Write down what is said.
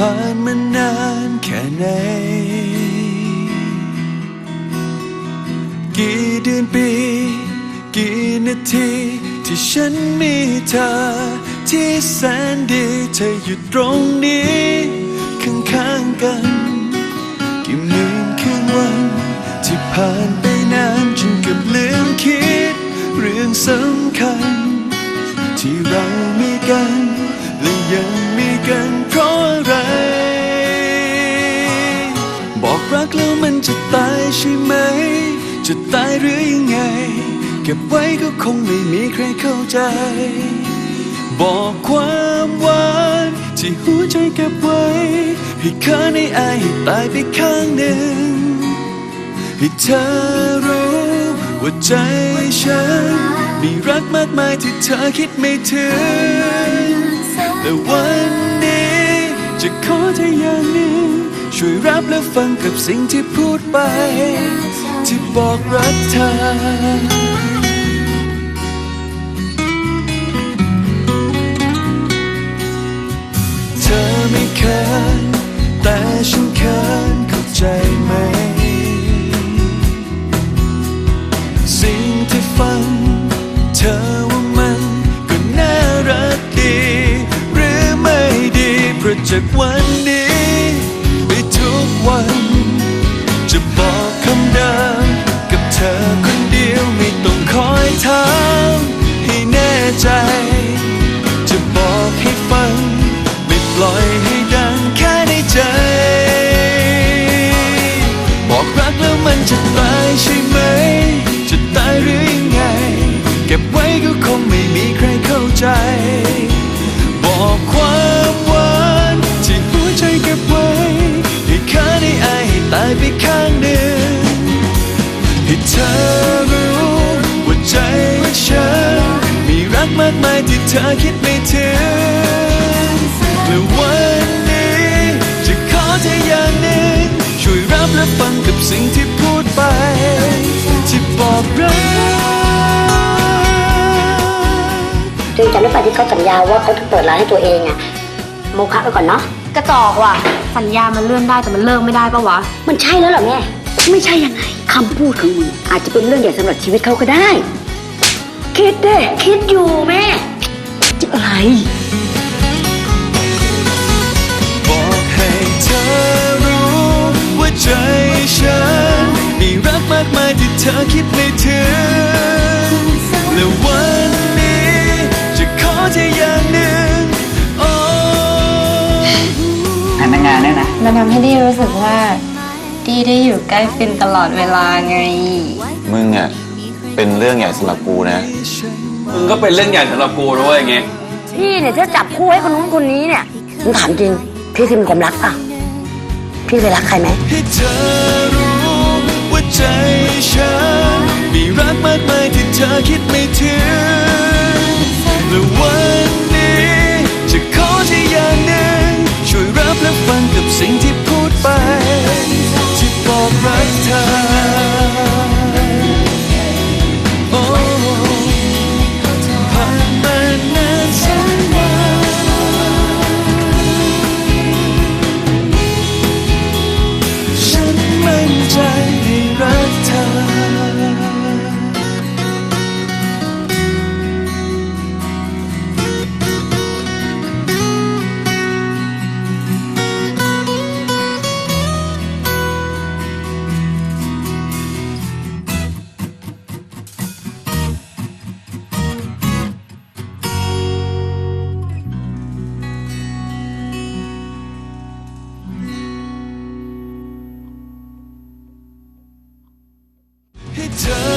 ผ่านมานานแค่ไหน กี่เดือนปี กี่นาที ที่ฉันมีเธอ ที่แสนดีเธออยู่ตรงนี้ ข้างๆกัน กี่หมื่นคืนวัน ที่ผ่านไปนานจนเกับลืมคิด เรื่องสำคัญ ใช่ไหม จะตายหรือยังไง เก็บไว้ก็คงไม่มีใครเข้าใจ บอกความหวานที่หัวใจเก็บไว้ ให้เธอในอายให้ตายไปข้างหนึ่ง ให้เธอรู้ว่าใจฉัน มีรักมากมายที่เธอคิดไม่ถึงแต่วันนี้จะขอเธออย่างหนึ่ง ช่วยรับและฟังกับสิ่งที่พูดไป ที่บอกรักเธอเธอไม่เคินแต่ฉันเคินเข้าใจไหม สิ่งที่ฟัง เธอว่ามันก็น่ารักดี หรือไม่ดีเพราะจากวันนี้ วัน จะบอกคำเดิมกับเธอคนเดียวไม่ต้องคอยถามให้แน่ใจ จะบอกให้ฟัง ไม่ปล่อยให้ดังแค่ในใจ บอกรักแล้วมันจะตายใช่ไหม จะตายหรือยังไง เก็บไว้ก็คงไม่มีใครเข้าใจ บอก อรู้ว่าใจฉัน มีรักมากมายที่เธอคิดไม่ถึงและวันนี้ จะขอเธออย่างหนึ่งช่วยรับและฟังกับสิ่งที่พูดไป ที่บอกรักจงจำได้ป่ะที่เขาสัญญาว่าเขาจะเปิดร้านให้ตัวเองอะโมคะไปก่อนเนาะกระจอกว่ะสัญญามันเลื่อนได้แต่มันเลิกไม่ได้ปะวะ มันใช่แล้วเหรอแม่ ไม่ใช่ยังไงคำพูดของมึงอาจจะเป็นเรื่องใหญ่สำหรับชีวิตเขาก็ได้ คิดเด้คิดอยู่แม่จะอะไร บอกให้เธอรู้ว่าใจฉัน มีรักมากมายที่เธอคิดไม่ถึงและวันนี้จะขอเธออย่างหนึ่งโอ้พนักงานเนี่ยนะ มันทำให้ดีรู้สึกว่า ดีได้อยู่ใกล้ฟินตลอดเวลาไง มึงอะเป็นเรื่องใหญ่สำหรับกูนะ มึงก็เป็นเรื่องใหญ่สำหรับกูด้วยไงพี่เนี่ยถ้าจับคู่ให้คนนู้นคนนี้เนี่ยผมถามจริง พี่เคยมีความรักป่ะ พี่เคยรักใครไหม ให้เธอ